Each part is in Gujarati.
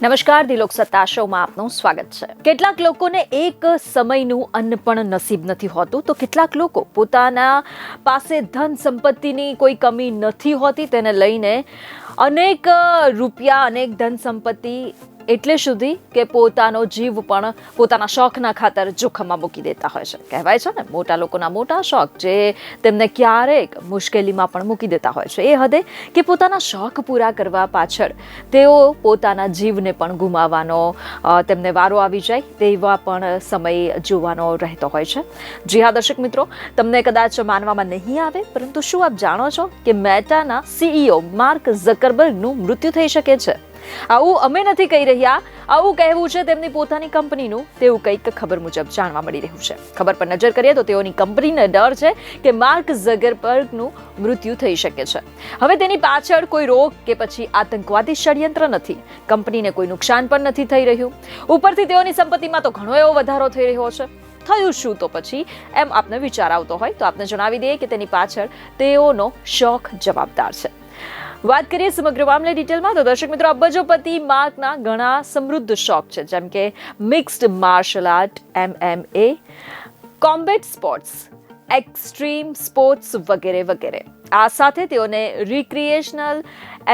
નમસ્કાર, દિલોક સત્તા શોમાં આપનું સ્વાગત છે. કેટલાક લોકોને એક સમયનું અન્ન પણ નસીબ નથી હોતું. તો કેટલાક લોકો પોતાના પાસે ધન સંપત્તિની કોઈ કમી નથી હોતી. તેને લઈને અનેક રૂપિયા, અનેક ધન સંપત્તિ એટલે સુધી કે પોતાનો જીવ પણ પોતાના શોખના ખાતર જોખમમાં મૂકી દેતા હોય છે. કહેવાય છે ને, મોટા લોકોના મોટા શોખ જે તેમને ક્યારેક મુશ્કેલીમાં પણ મૂકી દેતા હોય છે. એ હદે કે પોતાના શોખ પૂરા કરવા પાછળ તેઓ પોતાના જીવને પણ ગુમાવવાનો તેમને વારો આવી જાય તેવા પણ સમય જોવાનો રહેતો હોય છે. જી હા, દર્શક મિત્રો, તમને કદાચ માનવામાં નહીં આવે, પરંતુ શું આપ જાણો છો કે મેટાના સીઈઓ માર્ક ઝકરબર્ગનું મૃત્યુ થઈ શકે છે? આવું અમે નથી કહી રહ્યા. આવું કહેવું છે તેમની પોતાની કંપનીનું. તેવું કંઈક ખબર મુજબ જાણવા મળી રહ્યું છે. ખબર પર નજર કરીએ તો તેઓની કંપનીને ડર છે કે માર્ક ઝગરબર્ગનું મૃત્યુ થઈ શકે છે. હવે તેની પાછળ કોઈ રોગ કે પછી આતંકવાદી ષડયંત્ર નથી. કંપનીને કોઈ નુકસાન પણ નથી થઈ રહ્યું. ઉપરથી તેઓની સંપત્તિમાં તો ઘણો એવો વધારો થઈ રહ્યો છે. થયું શું તો પછી? એમ આપને વિચાર આવતો હોય તો આપને જણાવી દઈએ કે તેની પાછળ તેઓનો શોખ જવાબદાર છે. વાત કરીએ સમગ્ર મામલે ડિટેલમાં, તો દર્શક મિત્રો અબજોપતિ માર્કના ઘણા સમૃદ્ધ શોખ છે, જેમ કે mixed martial art M M A combat sports extreme sports વગેરે વગેરે. આ સાથે તેઓને રિક્રિએશનલ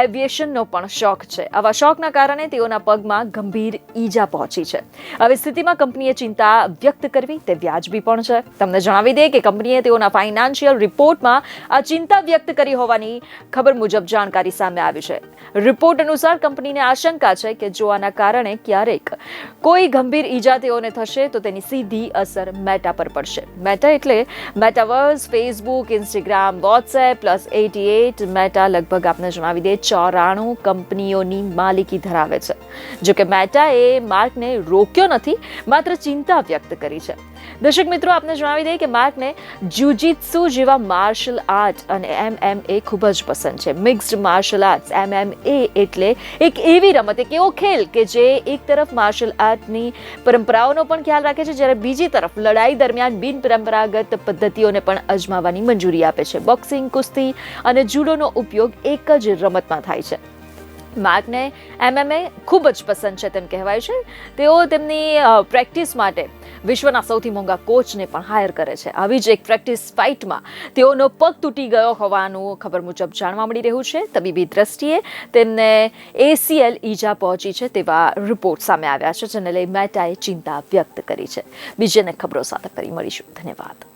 એવિએશનનો પણ શોખ છે. આવા શોખના કારણે તેઓના પગમાં ગંભીર ઈજા પહોંચી છે. આવી સ્થિતિમાં કંપનીએ ચિંતા વ્યક્ત કરવી તે વ્યાજબી પણ છે. તમને જણાવી દે કે કંપનીએ તેઓના ફાઇનાન્શિયલ રિપોર્ટમાં આ ચિંતા વ્યક્ત કરી હોવાની ખબર મુજબ જાણકારી સામે આવી છે. રિપોર્ટ અનુસાર કંપનીને આશંકા છે કે જો આના કારણે ક્યારેક કોઈ ગંભીર ઈજા તેઓને થશે તો તેની સીધી અસર મેટા પર પડશે. મેટા એટલે metaverse Facebook Instagram WhatsApp plus AT at Meta લગભગ આપને જણાવી દે, ચોરાણું કંપનીઓની માલિકી ધરાવે છે. જોકે મેટાએ માર્કને રોક્યો નથી, માત્ર ચિંતા વ્યક્ત કરી છે. દર્શક મિત્રો, આપને જણાવી દઈએ કે માર્કને જુજીત્સુ જેવા માર્શલ આર્ટ અને એમ એમ એ ખૂબ જ પસંદ છે. Mixed martial arts M M A એટલે એક એવી રમત, એક એવો ખેલ કે જે એક તરફ માર્શલ આર્ટની પરંપરાઓનો પણ ખ્યાલ રાખે છે, જ્યારે બીજી તરફ લડાઈ દરમિયાન બિન પરંપરાગત પદ્ધતિઓને પણ અજમાવવાની મંજૂરી આપે છે. બોક્સિંગ કુસ્તી અને જુડોનો ઉપયોગ એક જ રમતમાં થાય છે. માર્કને એમએમએ ખૂબ જ પસંદ છે તેમ કહેવાય છે. તેઓ તેમની પ્રેક્ટિસ માટે વિશ્વના સૌથી મોંઘા કોચને પણ હાયર કરે છે. આવી જ એક પ્રેક્ટિસ ફાઇટમાં તેઓનો પગ તૂટી ગયો હોવાનું ખબર મુજબ જાણવા મળી રહ્યું છે. તબીબી દ્રષ્ટિએ તેમને એસીએલ ઈજા પહોંચી છે તેવા રિપોર્ટ સામે આવ્યા છે, જેને લઈ મેટાએ ચિંતા વ્યક્ત કરી છે. બીજી ખબરો સાથે ફરી મળીશું. ધન્યવાદ.